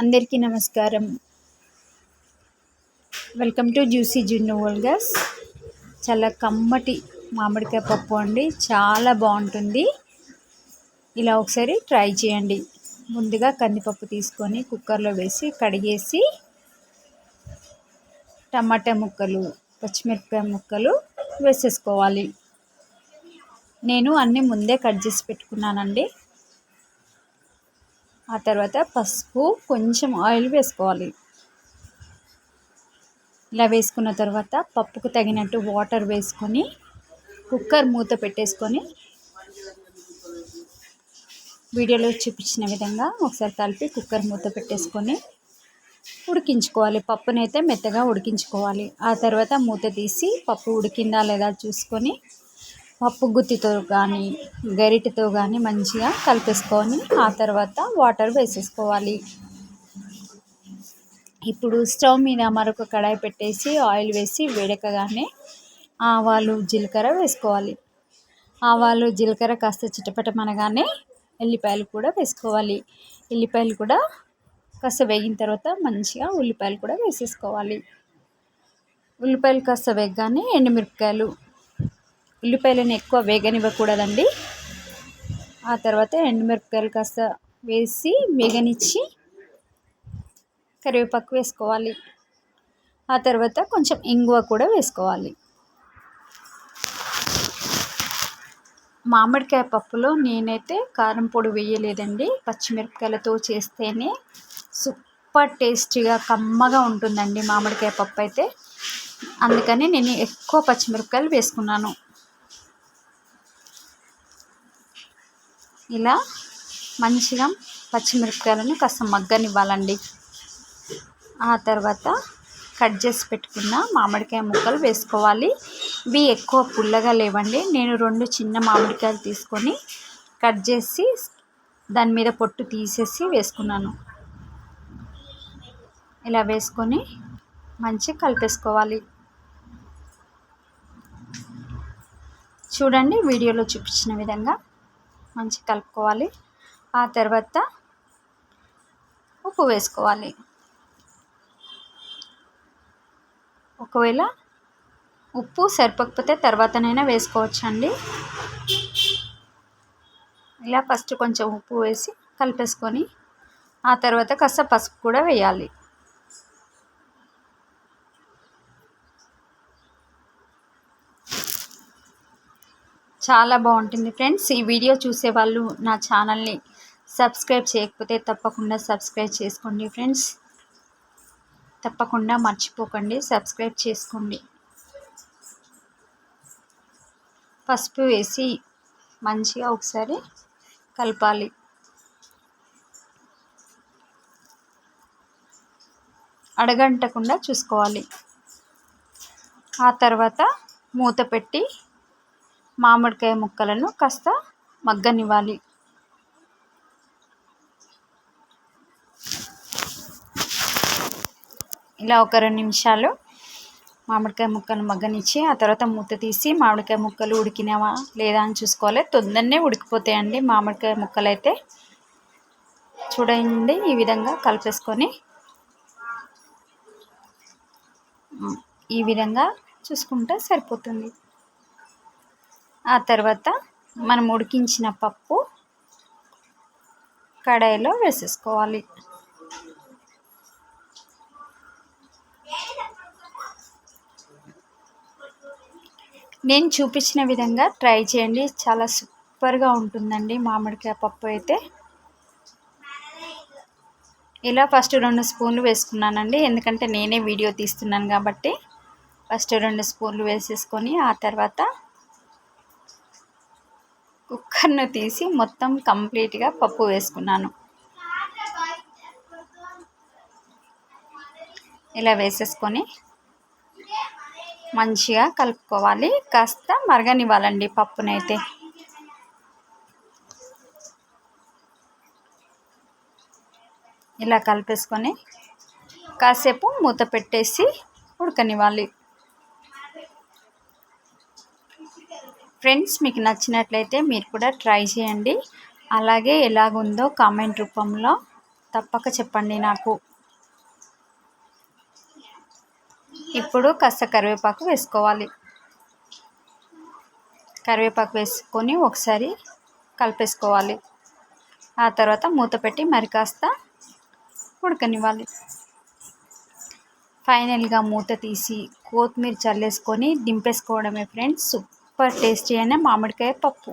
అందరికీ నమస్కారం. Welcome to juicy జున్ను వల్గస్ చాలా కమ్మటి మామిడికాయ పప్పు అండి. చాలా బాగుంటుంది. ఇలా ఒకసారి ట్రై చేయండి. ముందుగా కందిపప్పు తీసుకొని కుక్కర్లో వేసి కడిగేసి టమాటా ముక్కలు పచ్చిమిరపకాయ ముక్కలు వేసేసుకోవాలి. నేను అన్నీ ముందే కట్ చేసి పెట్టుకున్నానండి. ఆ తర్వాత పసుపు కొంచెం ఆయిల్ వేసుకోవాలి. ఇలా వేసుకున్న తర్వాత పప్పుకు తగినట్టు వాటర్ వేసుకొని కుక్కర్ మూత పెట్టేసుకొని వీడియోలో చూపించిన విధంగా ఒకసారి కలిపి కుక్కర్ మూత పెట్టేసుకొని ఉడికించుకోవాలి. పప్పునైతే మెత్తగా ఉడికించుకోవాలి. ఆ తర్వాత మూత తీసి పప్పు ఉడికిందా లేదా చూసుకొని పప్పు గుత్తితో కానీ గరిటెతో కానీ మంచిగా కలిపేసుకొని ఆ తర్వాత వాటర్ వేసేసుకోవాలి. ఇప్పుడు స్టవ్ మీద మరొక కడాయి పెట్టేసి ఆయిల్ వేసి వేడకగానే ఆవాలు జీలకర్ర వేసుకోవాలి. ఆవాలు జీలకర్ర కాస్త చిటపటమనగానే ఎల్లిపాయలు కూడా వేసుకోవాలి. ఎల్లిపాయలు కూడా కాస్త వేగిన తర్వాత మంచిగా ఉల్లిపాయలు కూడా వేసేసుకోవాలి. ఉల్లిపాయలు కాస్త వేగగానే ఎండుమిరపకాయలు ఉల్లిపాయలను ఎక్కువ వేగనివ్వకూడదండి. ఆ తర్వాత ఎండుమిరపకాయలు కాస్త వేసి వేగనిచ్చి కరివేపాకు వేసుకోవాలి. ఆ తర్వాత కొంచెం ఇంగువ కూడా వేసుకోవాలి. మామిడికాయ పప్పులో నేనైతే కారం పొడి వేయలేదండి. పచ్చిమిరపకాయలతో చేస్తేనే సూపర్ టేస్టీగా కమ్మగా ఉంటుందండి మామిడికాయ పప్పు అయితే. అందుకని నేను ఎక్కువ పచ్చిమిరపకాయలు వేసుకున్నాను. ఇలా మంచిగా పచ్చిమిరపకాయలను కాస్త మగ్గనివ్వాలండి. ఆ తర్వాత కట్ చేసి పెట్టుకున్న మామిడికాయ ముక్కలు వేసుకోవాలి. ఇవి ఎక్కువ పుల్లగా లేవండి. నేను రెండు చిన్న మామిడికాయలు తీసుకొని కట్ చేసి దాని మీద పొట్టు తీసేసి వేసుకున్నాను. ఇలా వేసుకొని మంచిగా కలిపేసుకోవాలి. చూడండి వీడియోలో చూపించిన విధంగా మంచిగా కలుపుకోవాలి. ఆ తర్వాత ఉప్పు వేసుకోవాలి. ఒకవేళ ఉప్పు సరిపోకపోతే తర్వాతనైనా వేసుకోవచ్చండి. ఇలా ఫస్ట్ కొంచెం ఉప్పు వేసి కలిపేసుకొని ఆ తర్వాత కాస్త పసుపు కూడా వేయాలి. చాలా బాగుంటుంది ఫ్రెండ్స్. ఈ వీడియో చూసే వాళ్ళు నా ఛానల్ని సబ్స్క్రైబ్ చేయకపోతే తప్పకుండా సబ్స్క్రైబ్ చేసుకోండి ఫ్రెండ్స్. తప్పకుండా మర్చిపోకండి సబ్స్క్రైబ్ చేసుకోండి. పసుపు వేసి మంచిగా ఒకసారి కలపాలి. అడగంటకుండా చూసుకోవాలి. ఆ తర్వాత మూత పెట్టి మామిడికాయ ముక్కలను కాస్త మగ్గనివ్వాలి. ఇలా ఒక రెండు నిమిషాలు మామిడికాయ ముక్కలు మగ్గనిచ్చి ఆ తర్వాత మూత తీసి మామిడికాయ ముక్కలు ఉడికినావా లేదా అని చూసుకోవాలి. తొందరనే ఉడికిపోతాయండి మామిడికాయ ముక్కలు అయితే చూడండి ఈ విధంగా కలిపేసుకొని. ఈ విధంగా చూసుకుంటే సరిపోతుంది. ఆ తర్వాత మనం ఉడికించిన పప్పు కడాయిలో వేసేసుకోవాలి. నేను చూపించిన విధంగా ట్రై చేయండి. చాలా సూపర్గా ఉంటుందండి మామిడికాయ పప్పు అయితే. ఇలా ఫస్ట్ రెండు స్పూన్లు వేసుకున్నానండి. ఎందుకంటే నేనే వీడియో తీస్తున్నాను కాబట్టి ఫస్ట్ రెండు స్పూన్లు వేసేసుకొని ఆ తర్వాత కుక్కర్ను తీసి మొత్తం కంప్లీట్గా పప్పు వేసుకున్నాను. ఇలా వేసేసుకొని మంచిగా కలుపుకోవాలి. కాస్త మరగనివ్వాలండి పప్పునైతే. ఇలా కలిపేసుకొని కాసేపు మూత పెట్టేసి ఉడకనివ్వాలి. ఫ్రెండ్స్ మీకు నచ్చినట్లయితే మీరు కూడా ట్రై చేయండి. అలాగే ఎలాగుందో కామెంట్ రూపంలో తప్పక చెప్పండి నాకు. ఇప్పుడు కాస్త కరివేపాకు వేసుకోవాలి. కరివేపాకు వేసుకొని ఒకసారి కలిపేసుకోవాలి. ఆ తర్వాత మూత పెట్టి మరి కాస్త ఉడకనివ్వాలి. ఫైనల్గా మూత తీసి కొత్తిమీర చల్లేసుకొని దింపేసుకోవడమే ఫ్రెండ్స్. సూపర్ టేస్టీ అయిన మామిడికాయ పప్పు.